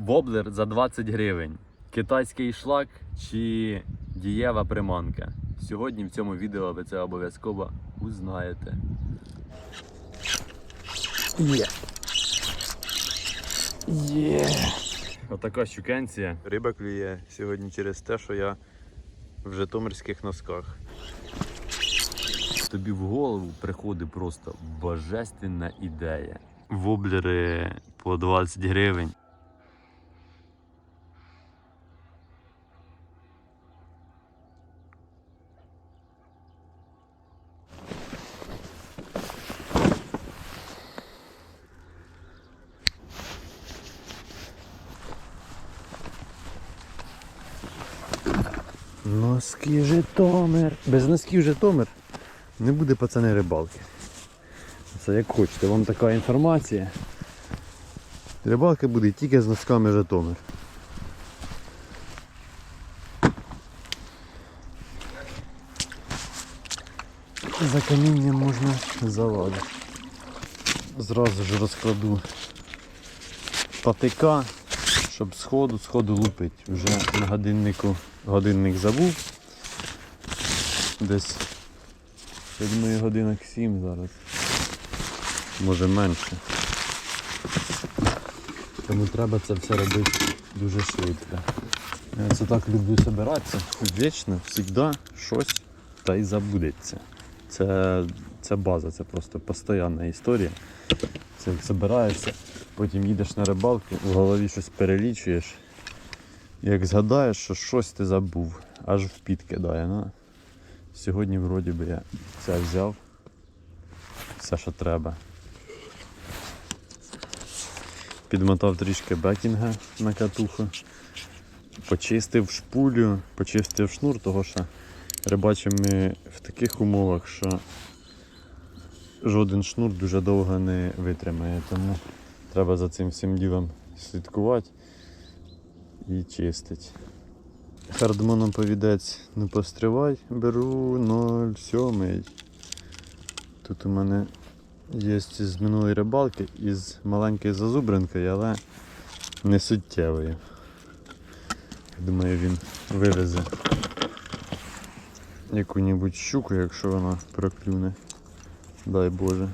Воблер за 20 гривень. Китайський шлак чи дієва приманка. Сьогодні в цьому відео ви це обов'язково узнаєте. Є. Є. Отака щукенція. Риба клює сьогодні через те, що я в житомирських носках. Тобі в голову приходить просто божественна ідея. Воблери по 20 гривень. Носки Житомир. Без носків Житомир не буде пацани рибалки. Це як хочете, вам така інформація. Рибалка буде тільки з носками Житомир. За камінням можна завадити. Зразу ж розкладу патика, щоб сходу, сходу лупить. Вже на годиннику годинник забув. Десь я думаю, годинок 7 зараз. Може менше. Тому треба це все робити дуже швидко. Я це так люблю збиратися. Вічно, завжди щось та й забудеться. Це, це база, це просто постійна історія. Це збираєшся, потім їдеш на рибалку, в голові щось перелічуєш. Як згадаєш, що щось ти забув, аж в піт кидає. Ну, Сьогодні вроді би я це взяв. Все, що треба. Підмотав трішки бекінга на катуху. Почистив шпулю, почистив шнур, того що рибачимо ми в таких умовах, що жоден шнур дуже довго не витримає, тому треба за цим всім ділом слідкувати і чистить. Хардмоном повідець не постривай, беру 0,7. Тут у мене є з минулої рибалки із маленькою зазубринкою, але не суттєвою. Думаю, він вивезе яку-небудь щуку, якщо вона проклюне. Дай Боже.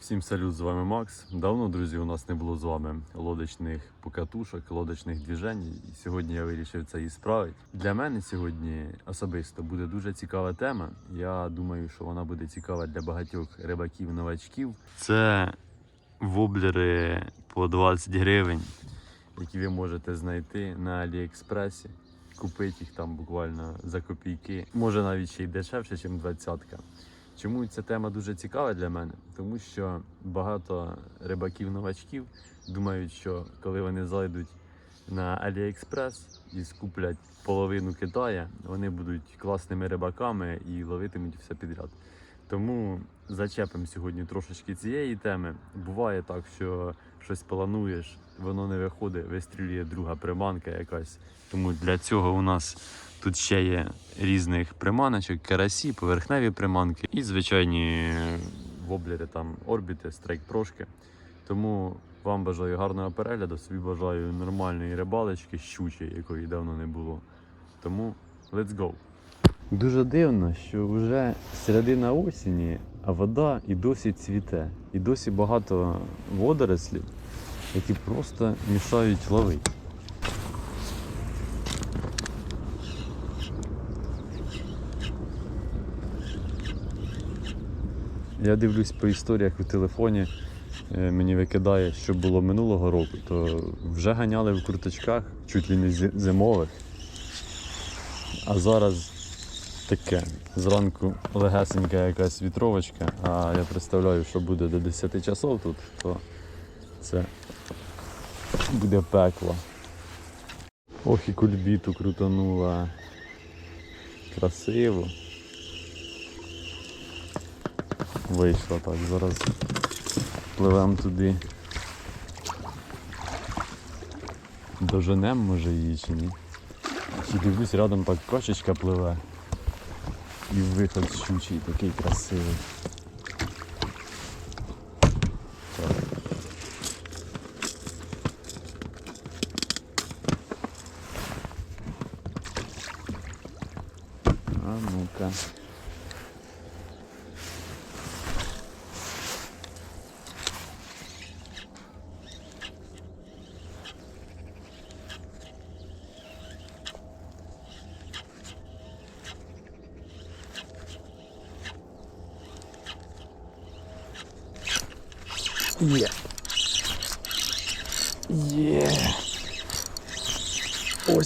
Всім салют, з вами Макс. Давно, друзі, у нас не було з вами лодочних покатушок, лодочних движень. І сьогодні я вирішив це і справити. Для мене сьогодні особисто буде дуже цікава тема. Я думаю, що вона буде цікава для багатьох рибаків-новачків. Це воблери по 20 гривень, які ви можете знайти на Аліекспресі. Купити їх там буквально за копійки. Може навіть ще й дешевше, ніж двадцятка. Чому ця тема дуже цікава для мене? Тому що багато рибаків-новачків думають, що коли вони зайдуть на AliExpress і скуплять половину Китая, вони будуть класними рибаками і ловитимуть все підряд. Тому зачепимо сьогодні трошечки цієї теми. Буває так, що щось плануєш, воно не виходить, вистрілює друга приманка якась. Тому для цього у нас Тут ще є різних приманочок, карасі, поверхневі приманки і звичайні воблери, там орбіти, страйк прошки. Тому вам бажаю гарного перегляду, собі бажаю нормальної рибалочки, щучої, якої давно не було. Тому let's go! Дуже дивно, що вже середина осені, а вода і досі цвіте. І досі багато водорослів, які просто мішають ловити. Я дивлюсь по історіях у телефоні, е, мені викидає, що було минулого року, то вже ганяли в курточках, чуть ли не зимових. А зараз таке. Зранку легесенька якась вітровочка, а я представляю, що буде до 10 часов тут, то це буде пекло. Ох і кульбіту крутанула. Красиво. Вийшло так, зараз пливемо туди. Доженем може її чи ні. Чи дивлюсь, рядом так качечка пливе. І виход щучий такий красивий.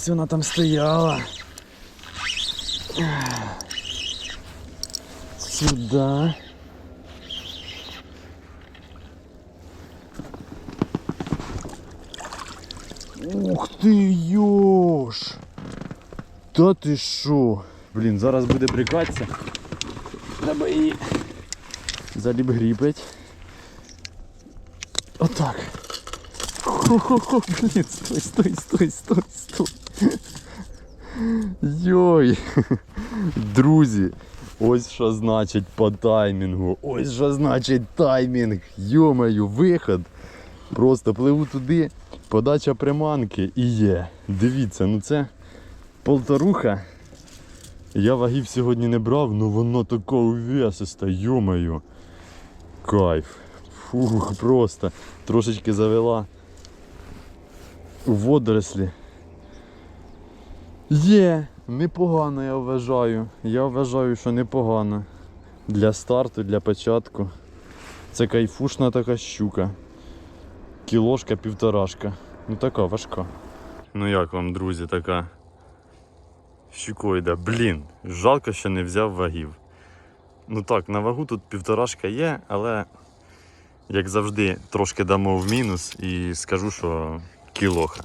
Ось вона там стояла. Сюда. Ух ти йош! Та ти що? Блін, зараз буде брикатися. Треба її залібгріпить. Отак. Хо-хо-хо, блін, стой, стой, стой, стой, стой. Йой. Друзі, ось що значить по таймінгу. Ось що значить таймінг. Йомаю, виход. Просто пливу туди, подача приманки і є. Дивіться, ну це полторуха. Я вагів сьогодні не брав, ну воно таке увесисте, йомаю. Кайф. Фух, просто трошечки завела у водорослі. Є, непогано, я вважаю. Я вважаю, що непогано. Для старту, для початку. Це кайфушна така щука. Кілошка, півторашка. Ну така важка. Ну як вам, друзі, така щукоїда. Блін, жалко, що не взяв вагів. Ну так, на вагу тут півторашка є, але як завжди, трошки дамо в мінус і скажу, що кілоха.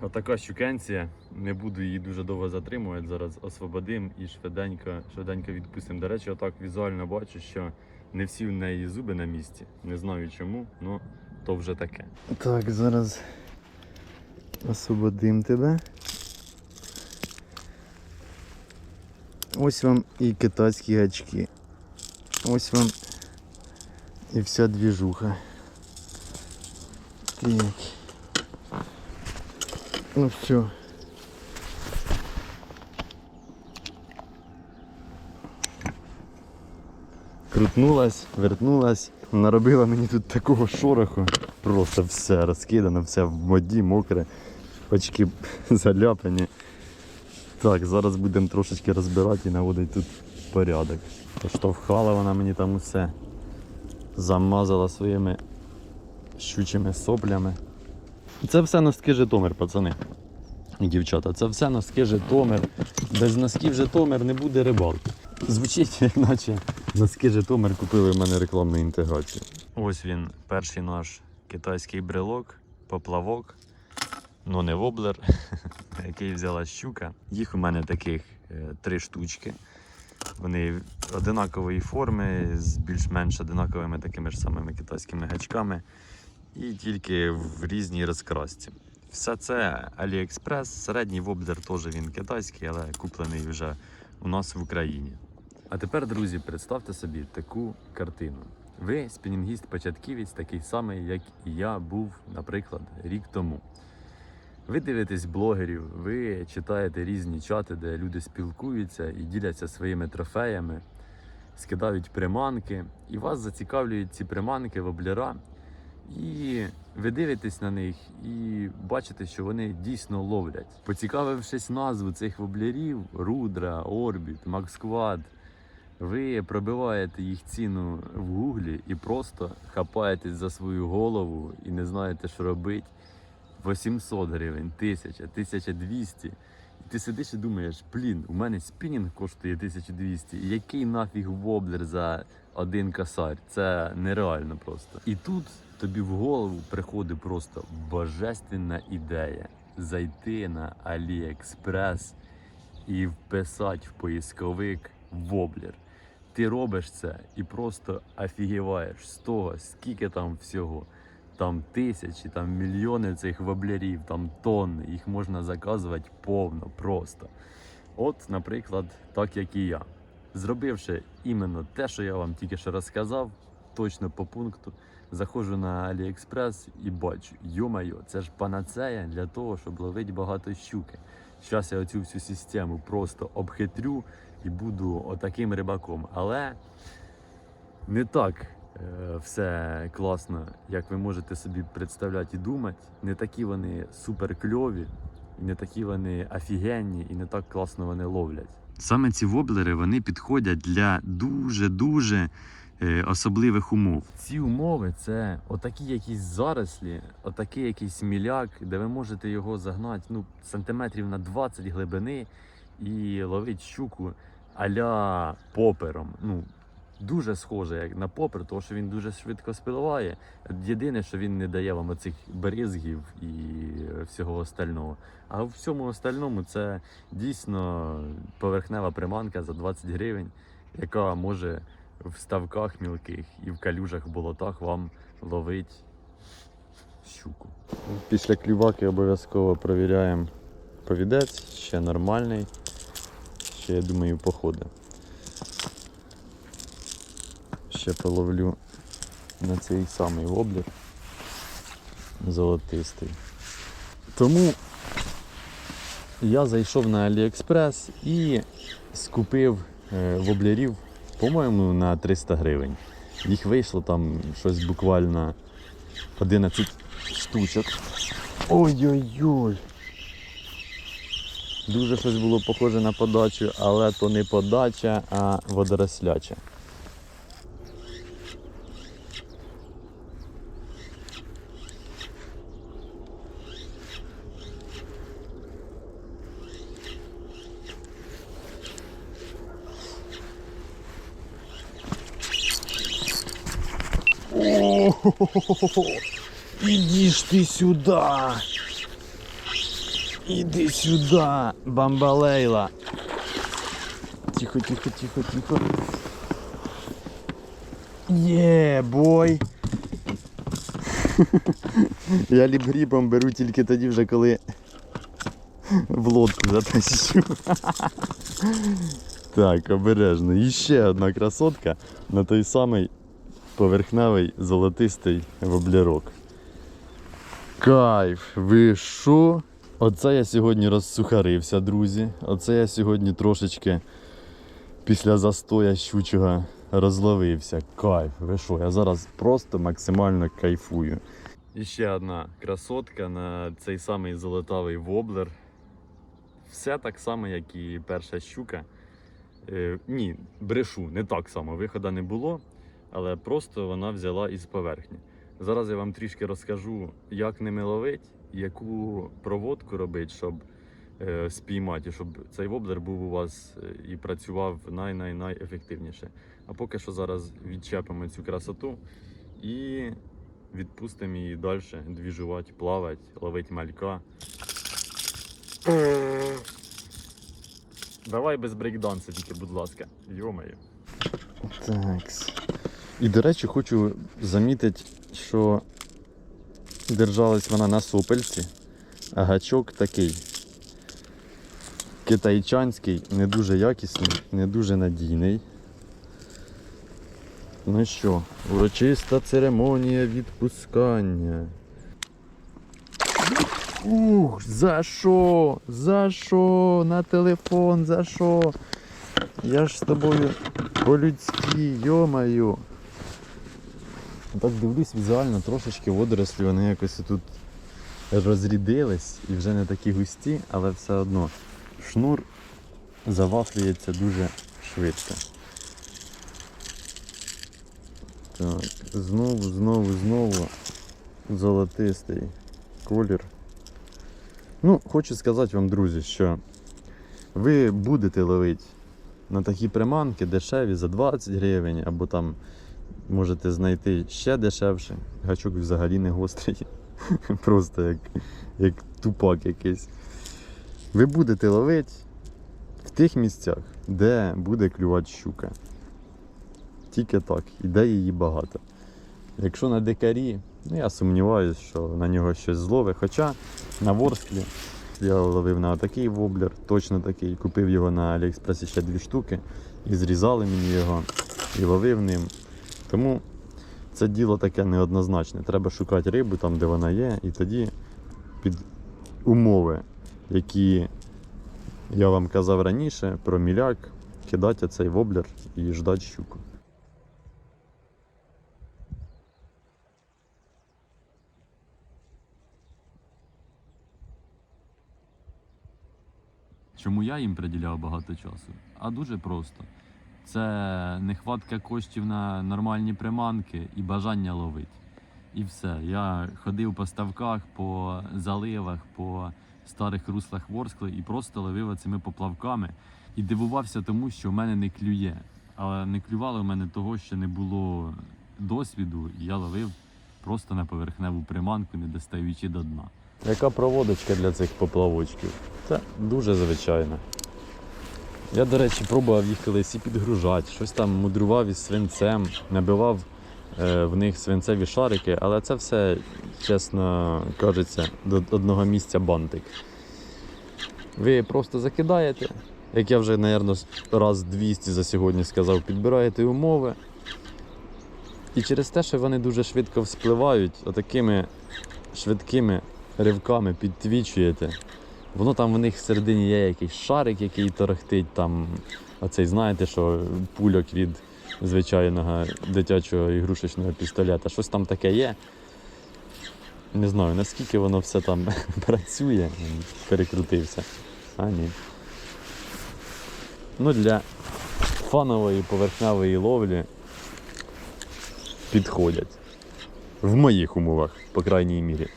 Отака щукенція. Не буду її дуже довго затримувати. Зараз освободим і швиденько, швиденько відпустимо. До речі, отак візуально бачу, що не всі в неї зуби на місці. Не знаю чому, але то вже таке. Так, зараз освободим тебе. Ось вам і китайські гачки. Ось вам і вся двіжуха. Так. Ну все. Крутнулась, вертнулась, наробила мені тут такого шороху. Просто все розкидано, все в воді, мокре, очки заляпані. Так, зараз будемо трошечки розбирати і наводити тут порядок. Поштовхала вона мені там усе. Замазала своїми щучими соплями. Це все носки Житомир, пацани. Дівчата, це все носки Житомир. Без носків Житомир не буде рибалки. Звучить, як наче носки Житомир купили в мене рекламну інтеграцію. Ось він, перший наш китайський брелок, поплавок, ну не воблер, який взяла щука. Їх у мене таких е, три штучки. Вони одинакової форми, з більш-менш одинаковими такими ж самими китайськими гачками і тільки в різній розкрасці. Все це AliExpress, середній воблер теж він китайський, але куплений вже у нас в Україні. А тепер, друзі, представте собі таку картину. Ви спінінгіст-початківець, такий самий, як і я був, наприклад, рік тому. Ви дивитесь блогерів, ви читаєте різні чати, де люди спілкуються і діляться своїми трофеями, скидають приманки, і вас зацікавлюють ці приманки воблера. І ви дивитесь на них і бачите, що вони дійсно ловлять. Поцікавившись назву цих воблерів: Рудра, Орбіт, Максквад, ви пробиваєте їх ціну в гуглі і просто хапаєтесь за свою голову і не знаєте, що робити. 800 гривень, 1000, 1200. І ти сидиш і думаєш, блін, у мене спінінг коштує 1200. Який нафіг воблер за один косарь? Це нереально просто. І тут тобі в голову приходить просто божественна ідея зайти на AliExpress і вписати в поисковик воблер. Ти робиш це і просто офігіваєш з того, скільки там всього. Там тисячі, там мільйони цих воблерів, там тонни, їх можна заказувати повно, просто. От, наприклад, так як і я. Зробивши іменно те, що я вам тільки що розказав, точно по пункту, заходжу на AliExpress і бачу, йомайо, це ж панацея для того, щоб ловити багато щуки. Зараз я оцю всю систему просто обхитрю і буду отаким рибаком. Але не так е, все класно, як ви можете собі представляти і думати. Не такі вони супер кльові, не такі вони офігенні, і не так класно вони ловлять. Саме ці воблери вони підходять для дуже-дуже особливих умов. Ці умови це отакі якісь зарослі, отакий якийсь міляк, де ви можете його загнати ну, сантиметрів на 20 глибини і ловити щуку а-ля попером. Ну, дуже схоже як на попер, тому що він дуже швидко спливає. Єдине, що він не дає вам оцих бризгів і всього остального. А в всьому остальному це дійсно поверхнева приманка за 20 гривень, яка може в ставках мілких і в калюжах болотах вам ловить щуку. Після клюваки обов'язково провіряємо повідець, ще нормальний. Ще, я думаю, походи. Ще половлю на цей самий облік золотистий. Тому я зайшов на AliExpress і скупив е, воблерів, по-моєму, на 300 гривень. Їх вийшло там щось буквально 11 штучок. Ой-ой-ой! Дуже щось було похоже на подачу, але то не подача, а водоросляча. Иди ж ты сюда! Иди сюда, бамбалейла! Тихо, тихо, тихо, тихо. Є, бой! Я ліпгрібом беру тільки тоді вже, коли в лодку затащу. Так, обережно. І ще одна красотка на той самий Поверхневий золотистий воблерок. Кайф, ви що? Оце я сьогодні розсухарився, друзі. Оце я сьогодні трошечки після застоя щучого розловився. Кайф, ви що? Я зараз просто максимально кайфую. І ще одна красотка на цей самий золотавий воблер. Все так само, як і перша щука. Е, ні, брешу, не так само. Виходу не було, але просто вона взяла із поверхні. Зараз я вам трішки розкажу, як ними ловить, яку проводку робити, щоб е, спіймати, щоб цей воблер був у вас е, і працював най-най-най. А поки що зараз відчепимо цю красоту і відпустимо її далі двіжувати, плавати, ловити малька. Давай без брейкданса тільки, будь ласка. Йомаю. Так. І, до речі, хочу замітити, що держалась вона на сопельці, а гачок такий. Китайчанський, не дуже якісний, не дуже надійний. Ну що, урочиста церемонія відпускання. Ух, за що? За що? На телефон, за що? Я ж з тобою по-людськи, йомаю. Так дивлюсь візуально, трошечки водорослі, вони якось тут розрідились і вже не такі густі, але все одно шнур завафлюється дуже швидко. Так, знову, знову, знову золотистий колір. Ну, хочу сказати вам, друзі, що ви будете ловити на такі приманки дешеві за 20 гривень, або там можете знайти ще дешевше. Гачок взагалі не гострий. Просто як, як тупак якийсь. Ви будете ловити в тих місцях, де буде клювати щука. Тільки так, і де її багато. Якщо на дикарі, ну я сумніваюся, що на нього щось злове. Хоча на ворсклі я ловив на такий воблер, точно такий. Купив його на Аліекспресі ще дві штуки і зрізали мені його і ловив ним. Тому це діло таке неоднозначне. Треба шукати рибу там, де вона є, і тоді під умови, які я вам казав раніше, про міляк, кидати цей воблер і ждати щуку. Чому я їм приділяв багато часу? А дуже просто. Це нехватка коштів на нормальні приманки і бажання ловити. І все. Я ходив по ставках, по заливах, по старих руслах Ворскли і просто ловив цими поплавками. І дивувався тому, що в мене не клює. Але не клювало в мене того, що не було досвіду, і я ловив просто на поверхневу приманку, не достаючи до дна. Яка проводочка для цих поплавочків? Це дуже звичайно. Я, до речі, пробував їх колись і підгружати, щось там мудрував із свинцем, набивав е, в них свинцеві шарики, але це все, чесно кажеться, до одного місця бантик. Ви просто закидаєте, як я вже, мабуть, раз 200 за сьогодні сказав, підбираєте умови. І через те, що вони дуже швидко вспливають, отакими швидкими ривками підтвічуєте. Воно там в них всередині є якийсь шарик, який торохтить, там оцей, знаєте, що пульок від звичайного дитячого ігрушечного пістолета. Щось там таке є. Не знаю, наскільки воно все там працює, перекрутився. А ні. Ну, для фанової поверхневої ловлі підходять. В моїх умовах, по крайній мірі.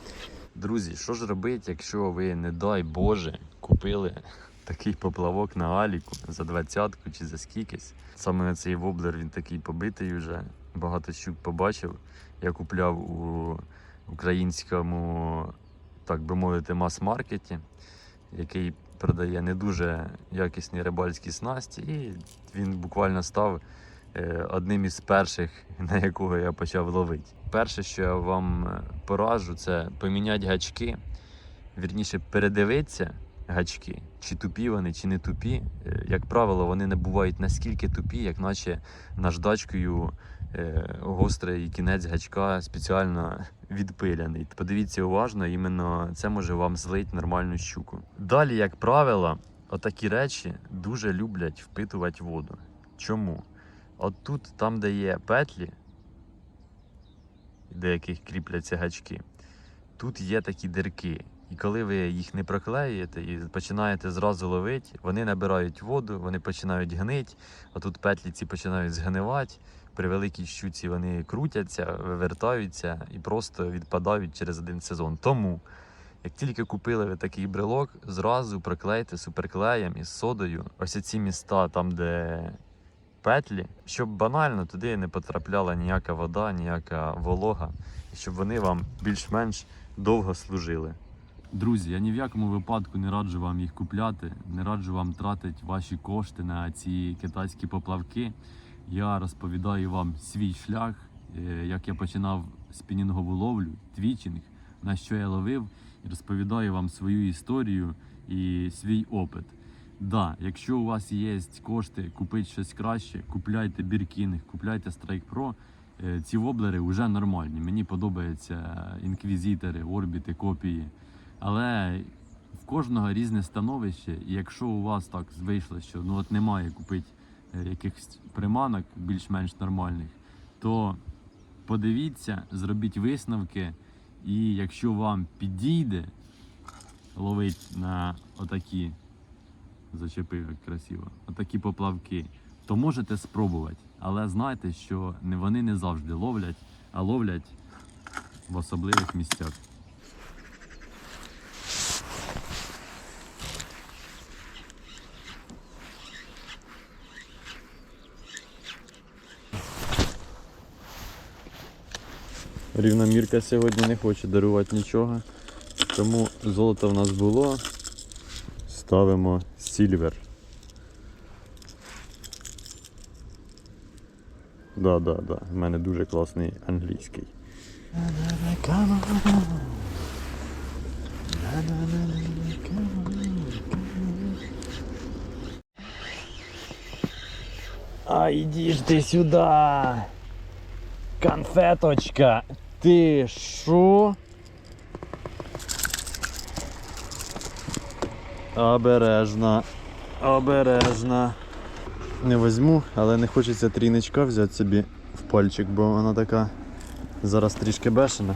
Друзі, що ж робити, якщо ви, не дай Боже, купили такий поплавок на Аліку за двадцятку чи за скількись? Саме на цей воблер він такий побитий вже. Багато щук побачив. Я купляв у українському, так би мовити, мас-маркеті, який продає не дуже якісні рибальські снасті, і він буквально став одним із перших, на якого я почав ловити. Перше, що я вам е, пораджу, це поміняти гачки, вірніше передивитися гачки, чи тупі вони, чи не тупі. Е, Як правило, вони не бувають наскільки тупі, як наче наждачкою е, гострий кінець гачка спеціально відпиляний. Подивіться уважно, іменно це може вам злить нормальну щуку. Далі, як правило, отакі речі дуже люблять впитувати воду. Чому? От тут, там, де є петлі, до яких кріпляться гачки, тут є такі дирки. І коли ви їх не проклеюєте і починаєте зразу ловити, вони набирають воду, вони починають гнити, а тут петлі ці починають згнивати. При великій щуці вони крутяться, вивертаються і просто відпадають через один сезон. Тому, як тільки купили ви такий брелок, зразу проклейте суперклеєм із содою ось ці міста, там, де петлі, щоб банально туди не потрапляла ніяка вода, ніяка волога, і щоб вони вам більш-менш довго служили. Друзі, я ні в якому випадку не раджу вам їх купляти, не раджу вам тратити ваші кошти на ці китайські поплавки. Я розповідаю вам свій шлях, е, як я починав спінінгову ловлю, твічинг, на що я ловив, і розповідаю вам свою історію і свій опит. Да, якщо у вас є кошти купити щось краще, купляйте Біркінг, купляйте Strike Pro. Е, Ці воблери вже нормальні. Мені подобаються інквізитори, орбіти, копії. Але в кожного різне становище, і якщо у вас так вийшло, що ну от немає купити е, якихось приманок більш-менш нормальних, то подивіться, зробіть висновки, і якщо вам підійде ловить на отакі, зачепив як красиво, отакі поплавки, то можете спробувати. Але знайте, що вони не завжди ловлять, а ловлять в особливих місцях. Рівномірка сьогодні не хоче дарувати нічого, тому золото в нас було. Ставимо сільвер. Да, да, да. В мене дуже класний англійський. А иди ж ты сюда! Конфеточка! Ти шо? Обережно. Обережно. не візьму, але не хочеться трійничка взяти собі в пальчик, бо вона така зараз трішки бешена.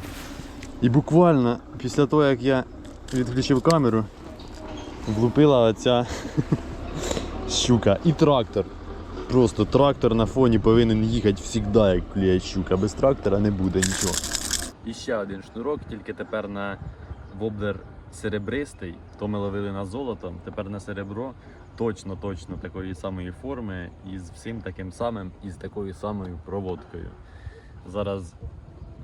І буквально після того, як я відключив камеру, влупила оця щука. І трактор. Просто трактор на фоні повинен їхати завжди, як клює щука. Без трактора не буде нічого. І ще один шнурок, тільки тепер на воблер серебристий, то ми ловили на золото, тепер на серебро точно, точно такої самої форми і з всім таким самим, і з такою самою проводкою. Зараз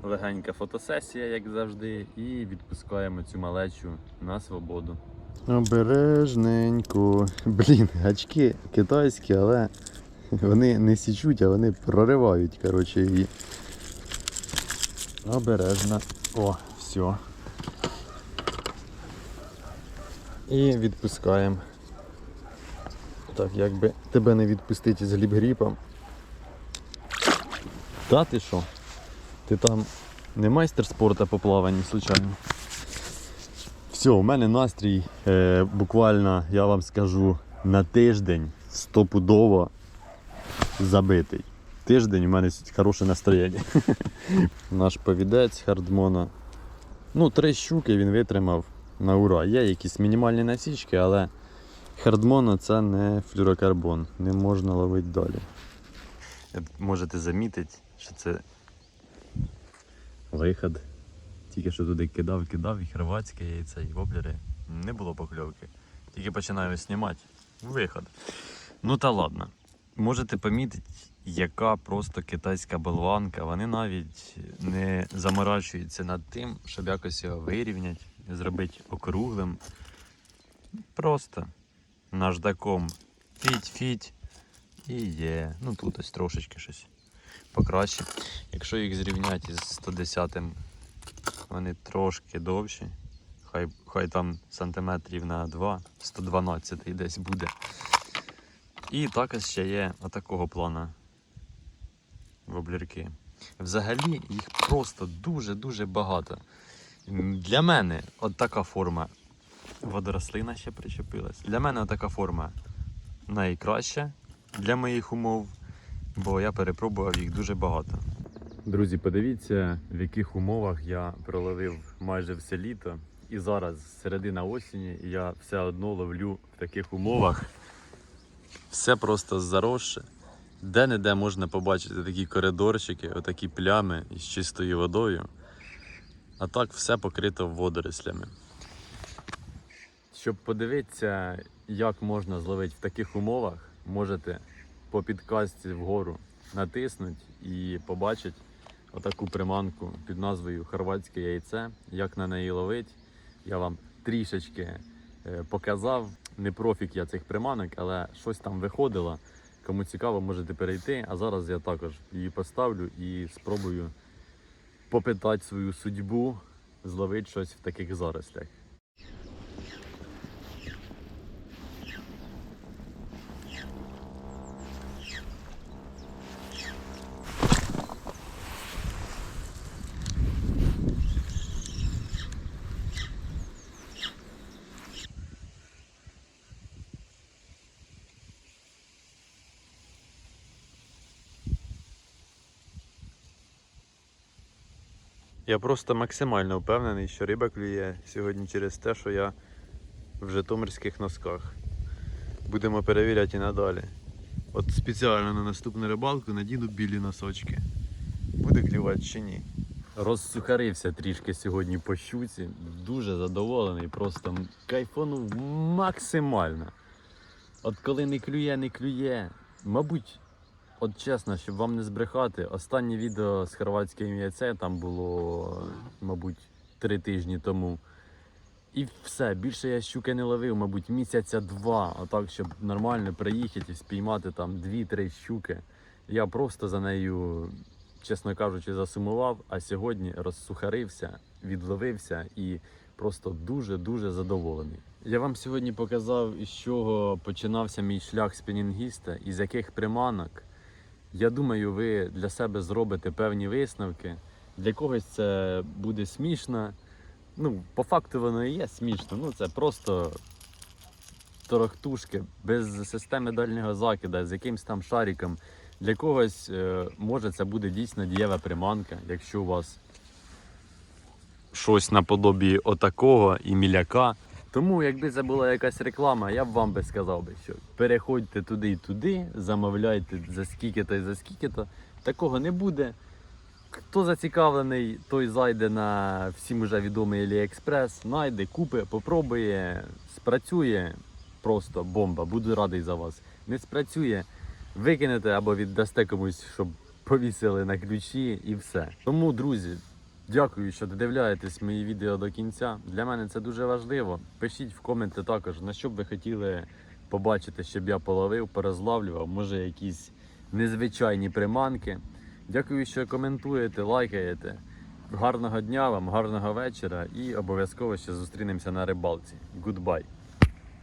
легенька фотосесія, як завжди, і відпускаємо цю малечу на свободу. Обережненько. Блін, гачки китайські, але вони не січуть, а вони проривають, коротше, її. Обережно. О, все. І відпускаємо. Так, якби тебе не відпустити з гліб-гріпом. Та ти що? Ти там не майстер спорту по плаванню, случайно? Все, у мене настрій е, буквально, я вам скажу, на тиждень стопудово забитий. Тиждень у мене хороше настроєння. Наш повідець хардмона. Ну, три щуки він витримав на ура. Є якісь мінімальні насічки, але хардмона це не флюрокарбон. Не можна ловити далі. Можете замітити, що це виход. Тільки що туди кидав, кидав, і хорватське яйце, і воблери. Не було покльовки. Тільки починаю знімати. Виход. Ну та ладно. Можете помітити, яка просто китайська болванка. Вони навіть не заморачуються над тим, щоб якось його вирівняти, зробити округлим. Просто наждаком фіть-фіть і є. Ну тут ось трошечки щось покраще. Якщо їх зрівняти із 110-м вони трошки довші. Хай, хай там сантиметрів на 2, 112 десь буде. І також ще є отакого плана воблірки. Взагалі їх просто дуже-дуже багато. Для мене от така форма. Водорослина ще причепилась. Для мене така форма найкраща для моїх умов, бо я перепробував їх дуже багато. Друзі, подивіться, в яких умовах я проловив майже все літо. І зараз, середина осені, я все одно ловлю в таких умовах. Все просто заросше. Де-не-де можна побачити такі коридорчики, отакі плями із чистою водою. А так все покрито водорослями. Щоб подивитися, як можна зловити в таких умовах, можете по підкасті вгору натиснути і побачити отаку приманку під назвою Хорватське яйце. Як на неї ловить, я вам трішечки е, показав. Не профік я цих приманок, але щось там виходило. Кому цікаво, можете перейти. А зараз я також її поставлю і спробую попитати свою судьбу, зловити щось в таких зарослях. Я просто максимально впевнений, що риба клює сьогодні через те, що я в житомирських носках. Будемо перевіряти і надалі. От спеціально на наступну рибалку надіну білі носочки. Буде клювати чи ні. Розсухарився трішки сьогодні по щуці. Дуже задоволений, просто кайфонув максимально. От коли не клює, не клює. Мабуть, От чесно, щоб вам не збрехати, останнє відео з хорватським яйцем там було, мабуть, три тижні тому. І все, більше я щуки не ловив, мабуть, місяця два, а так, щоб нормально приїхати і спіймати там дві-три щуки. Я просто за нею, чесно кажучи, засумував, а сьогодні розсухарився, відловився і просто дуже-дуже задоволений. Я вам сьогодні показав, із чого починався мій шлях спінінгіста, із яких приманок. Я думаю, ви для себе зробите певні висновки. Для когось це буде смішно. Ну, по факту воно і є смішно. Ну, це просто торохтушки, без системи дальнього закида, з якимсь там шариком. Для когось е, може це буде дійсно дієва приманка, якщо у вас щось наподобі отакого і міляка. Тому, якби це була якась реклама, я б вам би сказав би, що переходьте туди і туди, замовляйте за скільки-то і за скільки-то. Такого не буде. Хто зацікавлений, той зайде на всім уже відомий AliExpress, знайде, купить, попробує, спрацює просто бомба. Буду радий за вас. Не спрацює, викинете або віддасте комусь, щоб повісили на ключі і все. Тому, друзі, дякую, що додивляєтесь мої відео до кінця. Для мене це дуже важливо. Пишіть в коменти також, на що б ви хотіли побачити, щоб я половив, порозлавлював, може якісь незвичайні приманки. Дякую, що коментуєте, лайкаєте. Гарного дня вам, гарного вечора і обов'язково ще зустрінемося на рибалці. Гудбай!